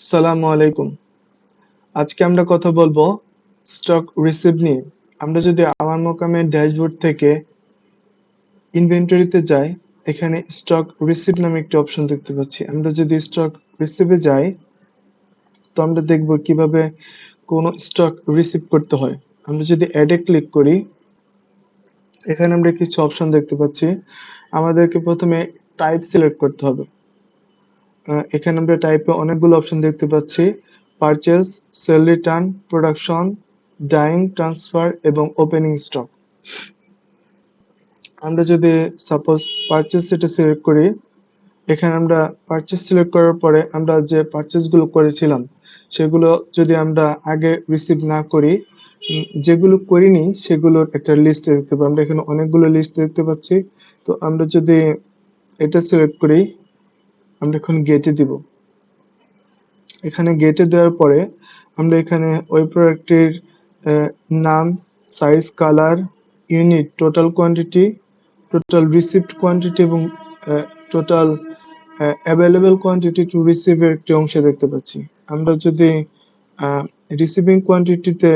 আসসালামু আলাইকুম। আজকে আমরা কথা বলব স্টক রিসিভ নিয়ে। আমরা যদি আমার মোকামে ড্যাশবোর্ড থেকে ইনভেন্টরিতে যাই, এখানে স্টক রিসিভ নামে একটি অপশন দেখতে পাচ্ছি। আমরা যদি স্টক রিসিভে যাই, তো আমরা দেখব কীভাবে কোনো স্টক রিসিভ করতে হয়। আমরা যদি অ্যাডে ক্লিক করি, এখানে আমরা কিছু অপশন দেখতে পাচ্ছি। আমাদেরকে প্রথমে টাইপ সিলেক্ট করতে হবে। এখানে আমরা টাইপে অনেকগুলো অপশন দেখতে পাচ্ছি। Purchase sale return production dyeing transfer এবং ওপেনিং স্টক আমরা যদি সাপোজ পারচেস সেটা সিলেক্ট করি, এখানে আমরা পারচেস সিলেক্ট করার পরে আমরা যে পারচেজগুলো করেছিলাম, সেগুলো যদি আমরা আগে রিসিভ না করি যেগুলো করিনি সেগুলোর একটা লিস্ট দেখতে পাই আমরা এখানে অনেকগুলো লিস্ট দেখতে পাচ্ছি। তো আমরা যদি এটা সিলেক্ট করি আমরা এখন গেটে দিব। এখানে গেটে দেওয়ার পরে আমরা এখানে ওই প্রোডাক্টের নাম size colour unit total quantity total received quantity এবং টোটাল অ্যাভেলেবেল কোয়ান্টিটি টু রিসিভের একটি অংশ দেখতে পাচ্ছি। আমরা যদি রিসিভিং কোয়ান্টিটিতে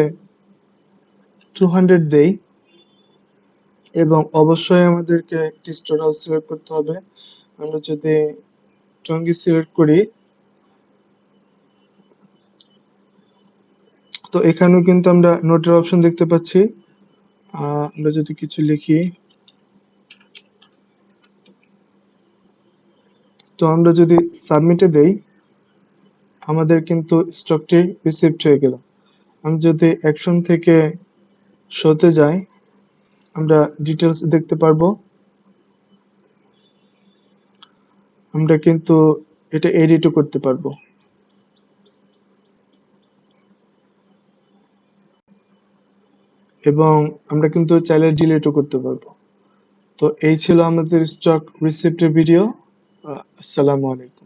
টু হান্ড্রেড দেই এবং অবশ্যই আমাদেরকে একটি স্টোর হাউস সিলেক্ট করতে হবে। আমরা যদি টঙ্গি সিলেক্ট করি। তো এখানেও কিন্তু আমরা নোটের অপশন দেখতে পাচ্ছি। আমরা যদি কিছু লিখি। তো আমরা যদি সাবমিটে দেই, আমাদের কিন্তু স্টকটি রিসিভড হয়ে গেল। আমি যদি অ্যাকশন থেকে শোতে যাই, আমরা ডিটেলস দেখতে পারব। আমরা কিন্তু এটা এডিটও করতে পারব। এবং আমরা কিন্তু চাইলে ডিলেটও করতে পারব। তো এই ছিল আমাদের স্টক রিসিপ্টের ভিডিও আসসালামু আলাইকুম।